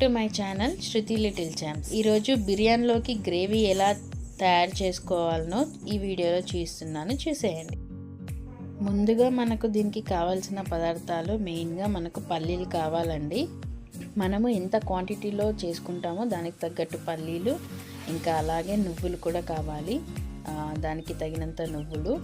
To my channel Shruthi little champs ఈరోజు బిర్యానీలోకి gravy ఎలా తయారు చేసుకోవాలనో ఈ వీడియోలో చూస్తున్నాను. చూసేయండి. ముందుగా మనకు దీనికి కావాల్సిన పదార్థాలు మెయిన్గా మనకు పల్లీలు కావాలండి. మనము ఎంత క్వాంటిటీలో చేసుకుంటామో దానికి తగ్గట్టు పల్లీలు ఇంకా అలాగే నువ్వులు కూడా కావాలి. దానికి తగినంత నువ్వులు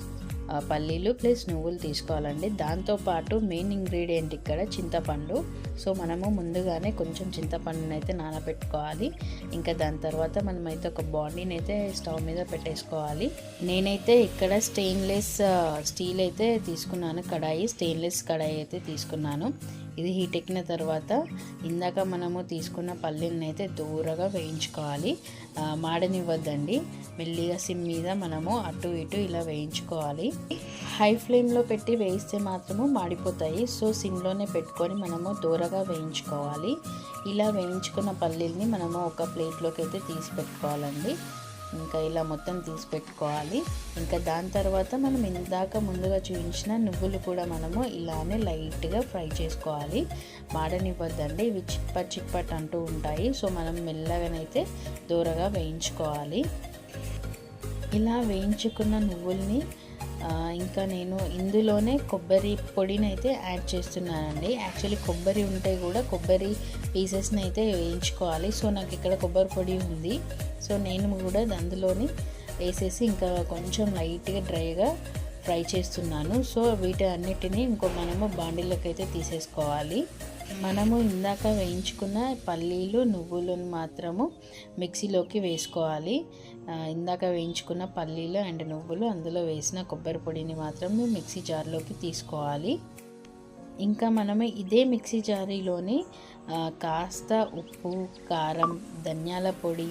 పల్లీలు ప్లస్ నువ్వులు తీసుకోవాలండి. దాంతోపాటు మెయిన్ ఇంగ్రీడియంట్ ఇక్కడ చింతపండు. సో మనము ముందుగానే కొంచెం చింతపండుని అయితే నానబెట్టుకోవాలి. ఇంకా దాని తర్వాత మనమైతే ఒక బాండీని అయితే స్టవ్ మీద పెట్టేసుకోవాలి. నేనైతే ఇక్కడ స్టెయిన్లెస్ స్టీల్ అయితే తీసుకున్నాను. కడాయి స్టెయిన్లెస్ కడాయి అయితే తీసుకున్నాను. ఇది హీట్ ఎక్కిన తర్వాత ఇందాక మనము తీసుకున్న పల్లీలను అయితే దూరగా వేయించుకోవాలి. మాడనివ్వద్దండి. మెల్లిగా సిమ్ మీద మనము అటు ఇటు ఇలా వేయించుకోవాలి. హై ఫ్లేమ్లో పెట్టి వేయిస్తే మాత్రము మాడిపోతాయి. సో సిమ్లోనే పెట్టుకొని మనము దూరగా వేయించుకోవాలి. ఇలా వేయించుకున్న పల్లీల్ని మనము ఒక ప్లేట్లోకి అయితే తీసి పెట్టుకోవాలండి. ఇంకా ఇలా మొత్తం తీసి పెట్టుకోవాలి. ఇంకా దాని తర్వాత మనం ఇందాక ముందుగా చూపించిన నువ్వులు కూడా మనము ఇలానే లైట్గా ఫ్రై చేసుకోవాలి. మాడనివ్వద్దండి. ఇవి చిప్పట్ చిప్పట్ అంటూ ఉంటాయి. సో మనం మెల్లగానైతే దూరగా వేయించుకోవాలి. ఇలా వేయించుకున్న నువ్వుల్ని ఇంకా నేను ఇందులోనే కొబ్బరి పొడిని అయితే యాడ్ చేస్తున్నానండి. యాక్చువల్లీ కొబ్బరి ఉంటే కూడా కొబ్బరి పీసెస్ని అయితే వేయించుకోవాలి. సో నాకు ఇక్కడ కొబ్బరి పొడి ఉంది. సో నేను కూడా అందులోని వేసేసి ఇంకా కొంచెం లైట్గా డ్రైగా ఫ్రై చేస్తున్నాను. సో వీటి అన్నిటినీ ఇంకో మనము బాండీలోకి అయితే తీసేసుకోవాలి. మనము ఇందాక వేయించుకున్న పల్లీలు నువ్వులను మాత్రము మిక్సీలోకి వేసుకోవాలి. ఇందాక వేయించుకున్న పల్లీలు అండ్ నువ్వులు అందులో వేసిన కొబ్బరి పొడిని మాత్రము మిక్సీ జార్లోకి తీసుకోవాలి. ఇంకా మనము ఇదే మిక్సీ జారీలోని కాస్త ఉప్పు కారం ధనియాల పొడి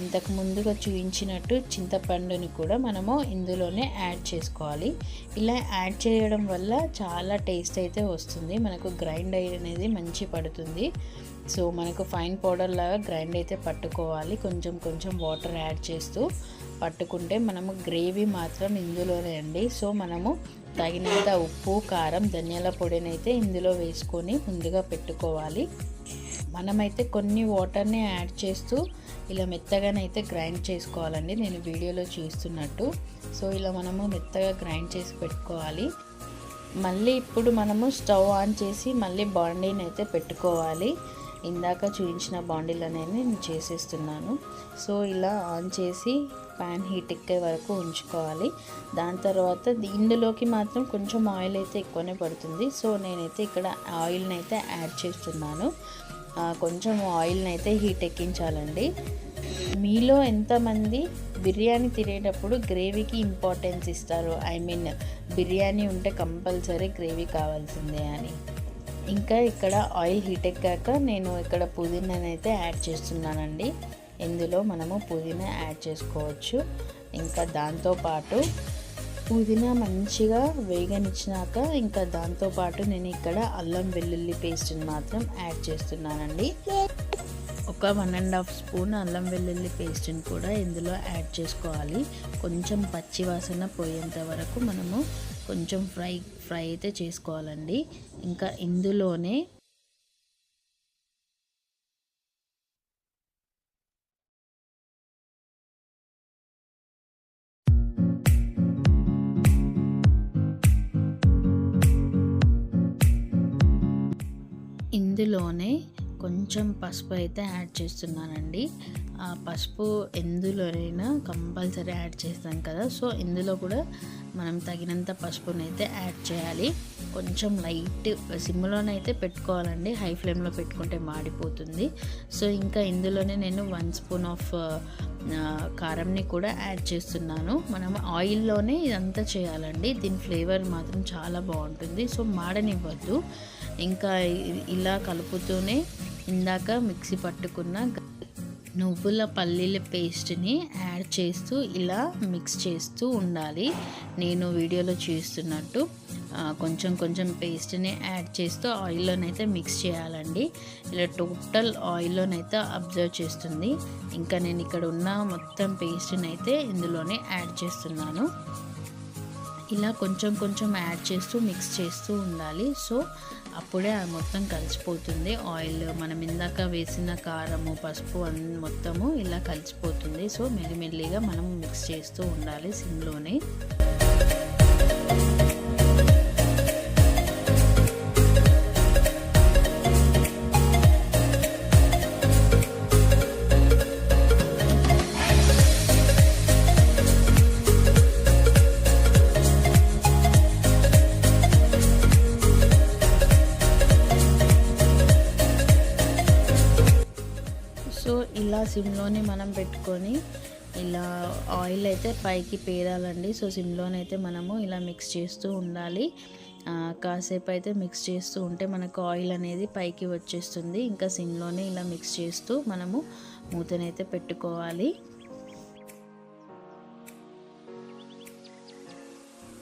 ఇంతకు ముందుగా చూపించినట్టు చింతపండుని కూడా మనము ఇందులోనే యాడ్ చేసుకోవాలి. ఇలా యాడ్ చేయడం వల్ల చాలా టేస్ట్ అయితే వస్తుంది. మనకు గ్రైండ్ అనేది మంచి పడుతుంది. సో మనకు ఫైన్ పౌడర్ లాగా గ్రైండ్ అయితే పట్టుకోవాలి. కొంచెం కొంచెం వాటర్ యాడ్ చేస్తూ పట్టుకుంటే మనము గ్రేవీ మాత్రం ఇందులోనే అండి. సో మనము తగినంత ఉప్పు కారం ధనియాల పొడిని అయితే ఇందులో వేసుకొని ముందుగా పెట్టుకోవాలి. మనమైతే కొన్ని వాటర్ని యాడ్ చేస్తూ ఇలా మెత్తగానైతే గ్రైండ్ చేసుకోవాలండి. నేను వీడియోలో చూస్తున్నట్టు. సో ఇలా మనము మెత్తగా గ్రైండ్ చేసి పెట్టుకోవాలి. మళ్ళీ ఇప్పుడు మనము స్టవ్ ఆన్ చేసి మళ్ళీ బాండీని అయితే పెట్టుకోవాలి. ఇందాక చూపించిన బాండీలు అనేది నేను చేసేస్తున్నాను. సో ఇలా ఆన్ చేసి ప్యాన్ హీట్ ఎక్కే వరకు ఉంచుకోవాలి. దాని తర్వాత ఇందులోకి మాత్రం కొంచెం ఆయిల్ అయితే ఎక్కువనే పడుతుంది. సో నేనైతే ఇక్కడ ఆయిల్ని అయితే యాడ్ చేస్తున్నాను. కొంచెం ఆయిల్ని అయితే హీట్ ఎక్కించాలండి. మీలో ఎంతమంది బిర్యానీ తినేటప్పుడు గ్రేవీకి ఇంపార్టెన్స్ ఇస్తారు? ఐ మీన్ బిర్యానీ ఉంటే కంపల్సరీ గ్రేవీ కావాల్సిందే అని. ఇంకా ఇక్కడ ఆయిల్ హీట్ ఎక్కాక నేను ఇక్కడ పుదీనానైతే యాడ్ చేస్తున్నానండి. ఇందులో మనము పుదీనా యాడ్ చేసుకోవచ్చు. ఇంకా దాంతోపాటు పుదీనా మంచిగా వేగనిచ్చినాక ఇంకా దాంతోపాటు నేను ఇక్కడ అల్లం వెల్లుల్లి పేస్ట్ని మాత్రం యాడ్ చేస్తున్నానండి. ఒక వన్ అండ్ హాఫ్ స్పూన్ అల్లం వెల్లుల్లి పేస్ట్ని కూడా ఇందులో యాడ్ చేసుకోవాలి. కొంచెం పచ్చి వాసన పోయేంత వరకు మనము కొంచెం ఫ్రై ఫ్రై అయితే చేసుకోవాలండి. ఇంకా ఇందులోనే ఇందులోనే కొంచెం పసుపు అయితే యాడ్ చేస్తున్నానండి. ఆ పసుపు ఎందులోనైనా కంపల్సరీ యాడ్ చేస్తాం కదా సో ఇందులో కూడా మనం తగినంత పసుపునైతే యాడ్ చేయాలి. కొంచెం లైట్ సిమ్లోనైతే పెట్టుకోవాలండి హై ఫ్లేమ్లో పెట్టుకుంటే మాడిపోతుంది. సో ఇంకా ఇందులోనే నేను వన్ స్పూన్ ఆఫ్ కారంని కూడా యాడ్ చేస్తున్నాను. మనం ఆయిల్లోనే ఇదంతా చేయాలండి దీని ఫ్లేవర్ మాత్రం చాలా బాగుంటుంది. సో మాడనివ్వద్దు. ఇంకా ఇలా కలుపుతూనే ఇందాక మిక్సీ పట్టుకున్న నువ్వుల పల్లీల పేస్ట్ని యాడ్ చేస్తూ ఇలా మిక్స్ చేస్తూ ఉండాలి. నేను వీడియోలో చూస్తున్నట్టు కొంచెం కొంచెం పేస్ట్ని యాడ్ చేస్తూ ఆయిల్లోనైతే మిక్స్ చేయాలండి. ఇలా టోటల్ ఆయిల్లోనైతే అబ్జర్వ్ చేస్తుంది. ఇంకా నేను ఇక్కడ ఉన్న మొత్తం పేస్ట్ని అయితే ఇందులోనే యాడ్ చేస్తున్నాను. ఇలా కొంచెం కొంచెం యాడ్ చేస్తూ మిక్స్ చేస్తూ ఉండాలి. సో అప్పుడే అది మొత్తం కలిసిపోతుంది. ఆయిల్ మనం ఇందాక వేసిన కారము పసుపు అన్ని మొత్తము ఇలా కలిసిపోతుంది. సో మెల్లిమెల్లిగా మనం మిక్స్ చేస్తూ ఉండాలి సిమ్లోనే. సిమ్లోనే మనం పెట్టుకొని ఇలా ఆయిల్ అయితే పైకి పేరాలండి. సో సిమ్లోనైతే మనము ఇలా మిక్స్ చేస్తూ ఉండాలి. కాసేపు అయితే మిక్స్ చేస్తూ ఉంటే మనకు ఆయిల్ అనేది పైకి వచ్చేస్తుంది. ఇంకా సిమ్లోనే ఇలా మిక్స్ చేస్తూ మనము మూతనైతే పెట్టుకోవాలి.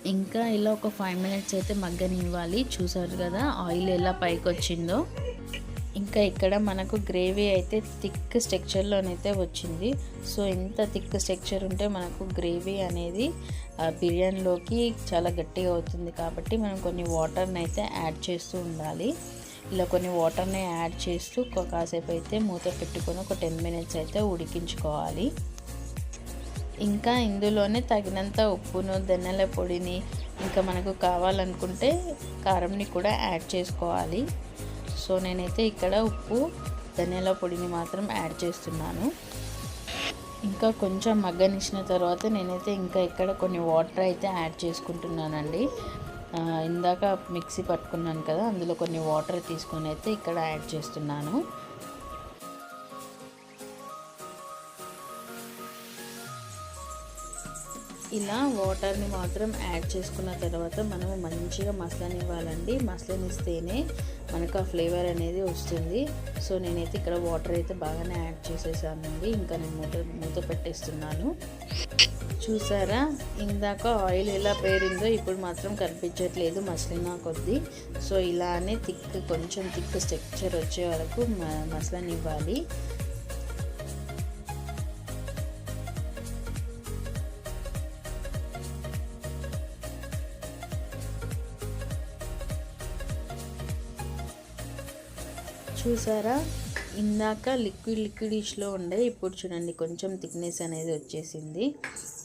ఇంకా ఇలా ఒక ఫైవ్ మినిట్స్ అయితే మగ్గనివ్వాలి. చూసారు కదా ఆయిల్ ఎలా పైకి వచ్చిందో ఇంకా ఇక్కడ మనకు గ్రేవీ అయితే థిక్ స్ట్రక్చర్లోనైతే వచ్చింది. సో ఇంత థిక్ స్ట్రక్చర్ ఉంటే మనకు గ్రేవీ అనేది బిర్యానీలోకి చాలా గట్టిగా అవుతుంది కాబట్టి మనం కొన్ని వాటర్ని అయితే యాడ్ చేస్తూ ఉండాలి. ఇలా కొన్ని వాటర్ని యాడ్ చేస్తూ కాసేపు అయితే మూత పెట్టుకొని ఒక టెన్ మినిట్స్ అయితే ఉడికించుకోవాలి. ఇంకా ఇందులోనే తగినంత ఉప్పును ధనియాల పొడిని ఇంకా మనకు కావాలనుకుంటే కారంని కూడా యాడ్ చేసుకోవాలి. సో నేనైతే ఇక్కడ ఉప్పు ధనియాల పొడిని మాత్రం యాడ్ చేస్తున్నాను. ఇంకా కొంచెం మగ్గనిచ్చిన తర్వాత నేనైతే ఇంకా ఇక్కడ కొన్ని వాటర్ అయితే యాడ్ చేసుకుంటున్నానండి. ఇందాక మిక్సీ పట్టుకున్నాను కదా అందులో కొన్ని వాటర్ తీసుకొని అయితే ఇక్కడ యాడ్ చేస్తున్నాను. ఇలా వాటర్ని మాత్రం యాడ్ చేసుకున్న తర్వాత మనం మంచిగా మసలనివ్వాలండి. మసలనిస్తేనే మనకు ఆ ఫ్లేవర్ అనేది వస్తుంది. సో నేనైతే ఇక్కడ వాటర్ అయితే బాగానే యాడ్ చేసేసానండి ఇంకా నేను మూత మూత పెట్టేస్తున్నాను. చూసారా? ఇందాక ఆయిల్ ఎలా పేరిందో ఇప్పుడు మాత్రం కనిపించట్లేదు మసలినా కొద్దీ. సో ఇలానే థిక్ కొంచెం థిక్ స్ట్రక్చర్ వచ్చే వరకు మసలనివ్వాలి. చూసారా? ఇందాక లిక్విడ్ లిక్విడిష్లో ఉండే ఇప్పుడు చూడండి కొంచెం థిక్నెస్ అనేది వచ్చేసింది.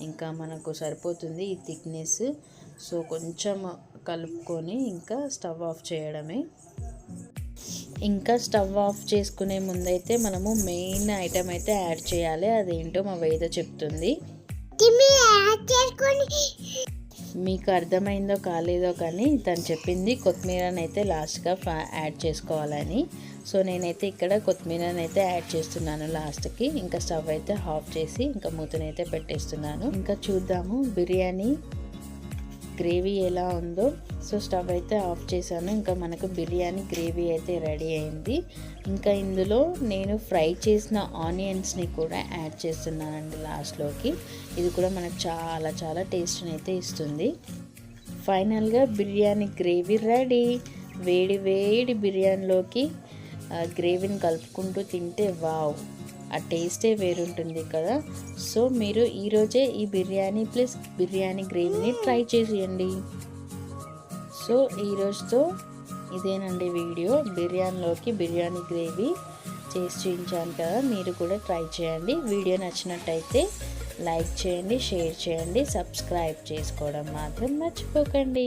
ఇంకా మనకు సరిపోతుంది ఈ థిక్నెస్. సో కొంచెం కలుపుకొని ఇంకా స్టవ్ ఆఫ్ చేయడమే. ఇంకా స్టవ్ ఆఫ్ చేసుకునే ముందైతే మనము మెయిన్ ఐటమ్ అయితే యాడ్ చేయాలి. అదేంటో మా వేద చెప్తుంది. మీకు అర్థమైందో కాలేదో కానీ తను చెప్పింది కొత్తిమీరని అయితే లాస్ట్గా ఫా- యాడ్ చేసుకోవాలని. సో నేనైతే ఇక్కడ కొత్తిమీరని అయితే యాడ్ చేస్తున్నాను లాస్ట్కి. ఇంకా స్టవ్ అయితే ఆఫ్ చేసి ఇంకా మూతనైతే పెట్టేస్తున్నాను. ఇంకా చూద్దాము బిర్యానీ గ్రేవీ ఎలా ఉందో. సో స్టవ్ అయితే ఆఫ్ చేశాను. ఇంకా మనకు బిర్యానీ గ్రేవీ అయితే రెడీ అయింది. ఇంకా ఇందులో నేను ఫ్రై చేసిన ఆనియన్స్ని కూడా యాడ్ చేస్తున్నానండి లాస్ట్లోకి. ఇది కూడా మనకు చాలా చాలా టేస్ట్ని అయితే ఇస్తుంది. ఫైనల్గా బిర్యానీ గ్రేవీ రెడీ. వేడి వేడి బిర్యానీలోకి గ్రేవీని కలుపుకుంటూ తింటే వావ్. ఆ టేస్టే వేరుంటుంది కదా. సో మీరు ఈరోజే ఈ బిర్యానీ ప్లస్ బిర్యానీ గ్రేవీని ట్రై చేసేయండి. సో ఈరోజుతో ఇదేనండి వీడియో. బిర్యానీలోకి బిర్యానీ గ్రేవీ చేసి చూపించాను కదా. మీరు కూడా ట్రై చేయండి. వీడియో నచ్చినట్టయితే లైక్ చేయండి షేర్ చేయండి సబ్స్క్రైబ్ చేసుకోవడం మాత్రం మర్చిపోకండి.